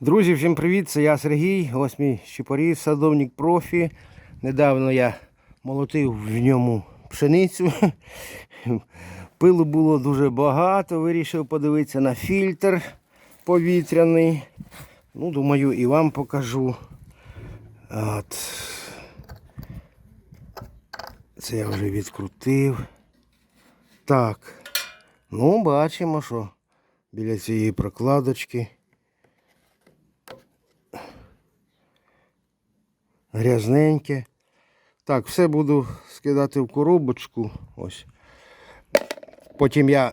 Друзі, всім привіт! Це я Сергій, ось мій щепоріз, садовник профі. Недавно я молотив в ньому пшеницю. Пилу було дуже багато, вирішив подивитися на фільтр повітряний. Ну, думаю, і вам покажу. От. Це я вже відкрутив. Так. Ну, бачимо, що біля цієї прокладочки. Грязненьке. Так, все буду скидати в коробочку. Ось. Потім я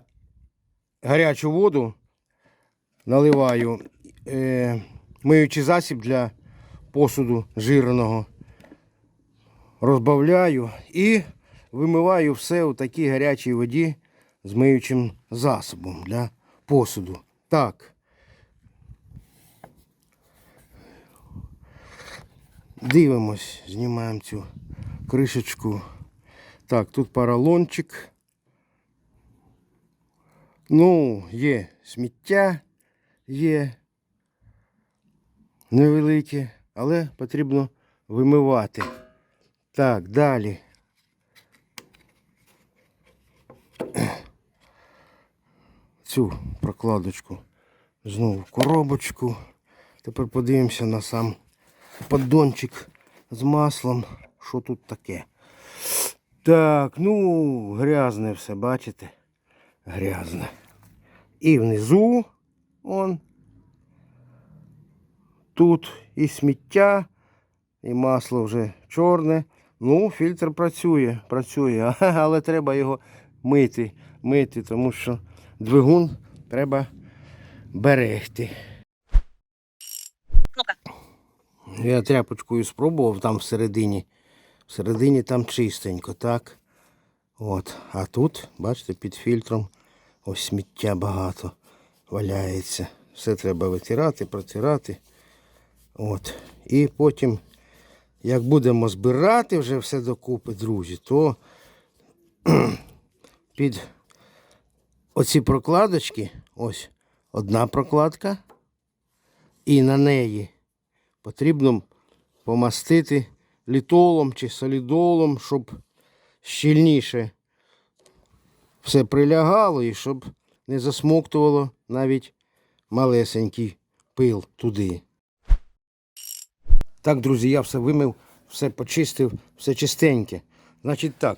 гарячу воду наливаю, е, миючий засіб для посуду жирного. Розбавляю і вимиваю все у такій гарячій воді з миючим засобом для посуду. Так. Дивимось, знімаємо цю кришечку. Так, тут поролончик. Ну, є сміття, є невелике, але потрібно вимивати. Так, далі. Цю прокладочку знову коробочку. Тепер подивимося на сам поддончик з маслом. Що тут таке? Так, ну, грязне все, бачите? Грязне. І внизу он. Тут і сміття, і масло вже чорне. Ну, фільтр працює, працює, але треба його мити, мити, тому що двигун треба берегти. Я тряпочкою спробував там всередині. Всередині там чистенько, так? От. А тут, бачите, під фільтром ось сміття багато валяється. Все треба витирати, протирати. От. І потім, як будемо збирати вже все докупи, друзі, то під оці прокладочки, ось одна прокладка, і на неї потрібно помастити літолом чи солідолом, щоб щільніше все прилягало і щоб не засмоктувало навіть малесенький пил туди. Так, друзі, я все вимив, все почистив, все чистеньке. Значить так.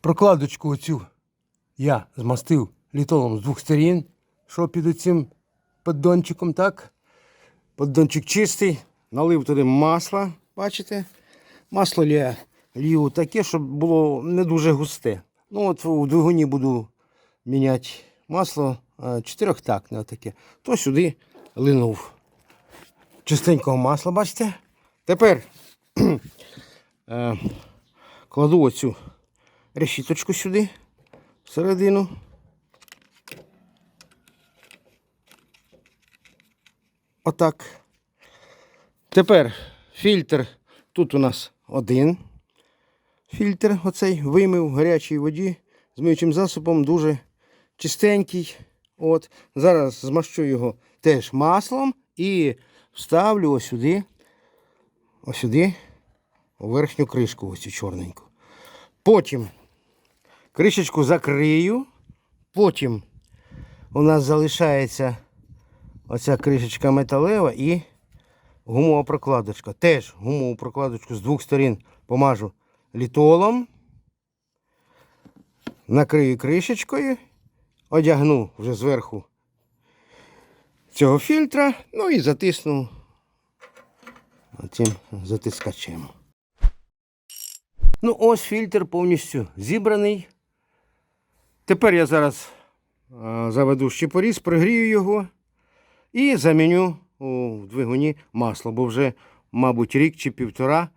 Прокладочку оцю я змастив літолом з двох сторін, що під оцим поддончиком, так? Поддончик чистий, налив туди масла, бачите? Масло я лію таке, щоб було не дуже густе. Ну от у двигуні буду міняти масло е, чотирьохтактне таке. То сюди линув. Чистенького масла, бачите? Тепер е, кладу оцю решіточку сюди, всередину. Отак. Тепер фільтр. Тут у нас один фільтр, оцей вимив в гарячій воді з миючим засобом, дуже чистенький. От. Зараз змащу його теж маслом і вставлю ось сюди, сюди, у верхню кришку, ось цю чорненьку. Потім кришечку закрию. Потім у нас залишається оця кришечка металева і гумова прокладочка. Теж гумову прокладочку з двох сторін помажу літолом. Накрию кришечкою, одягну вже зверху цього фільтра, ну і затисну цим затискачем. Ну, ось фільтр повністю зібраний. Тепер я зараз заведу щепоріз, пригрію його. І заміню у двигуні масло, бо вже, мабуть, рік чи півтора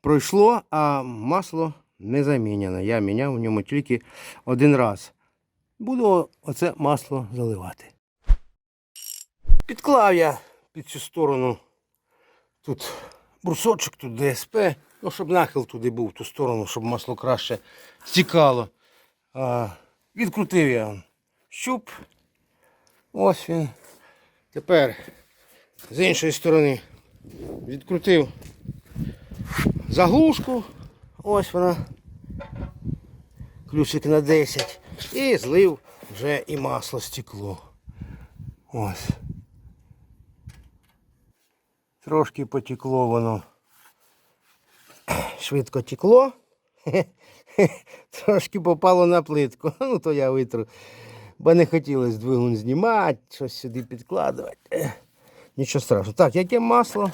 пройшло, а масло не заміняне. Я міняв у ньому тільки один раз. Буду оце масло заливати. Підклав я під цю сторону тут брусочок, тут ДСП, ну, щоб нахил туди був в ту сторону, щоб масло краще стікало. А, відкрутив я щуп. Ось він. Тепер з іншої сторони відкрутив заглушку. Ось вона. Ключик на 10. І злив вже і масло стекло. Ось. Трошки потекло воно. Швидко текло. Трошки попало на плитку. Ну то я витру. Бо не хотілося двигун знімати, щось сюди підкладувати. Нічого страшного. Так, яке масло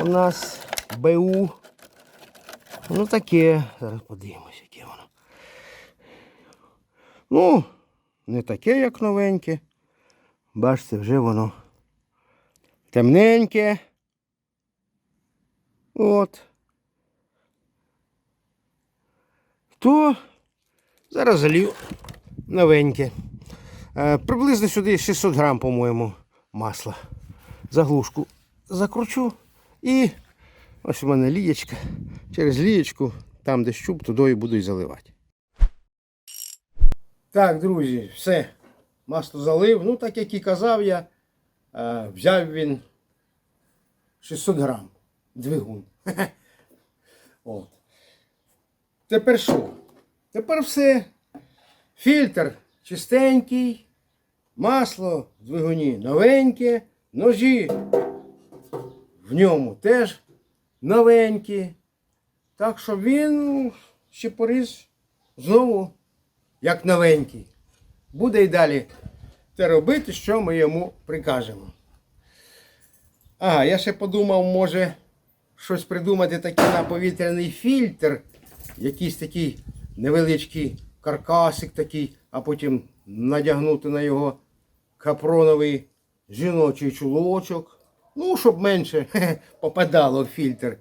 у нас БУ. Ну таке. Зараз подивимось, яке воно. Ну, не таке, як новеньке. Бачите, вже воно темненьке. От. То зараз залью новеньке. Е, приблизно сюди 600 грам, по-моєму, масла. Заглушку закручу і ось у мене лієчка. Через лієчку, там де щуп, туди буду і заливати. Так, друзі, все. Масло залив. Ну, так як і казав я, е, взяв він 600 грам двигун. От. Тепер що? Тепер все. Фільтр чистенький, масло в двигуні новеньке, ножі в ньому теж новенькі. Так що він ще поріз знову як новенький. Буде і далі те робити, що ми йому прикажемо. Ага, я ще подумав, може щось придумати таке на повітряний фільтр. Якийсь такий невеличкий каркасик такий, а потім надягнути на його капроновий жіночий чулочок. Ну, щоб менше хе-хе, попадало в фільтр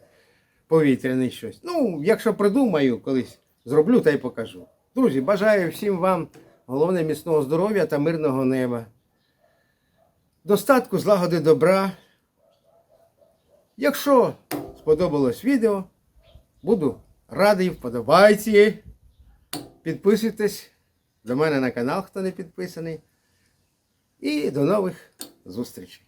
повітряний щось. Ну, якщо придумаю, колись зроблю та й покажу. Друзі, бажаю всім вам головне міцного здоров'я та мирного неба. Достатку злагоди добра. Якщо сподобалось відео, буду радий вподобайці. Підписуйтесь до мене на канал, хто не підписаний. І до нових зустрічей.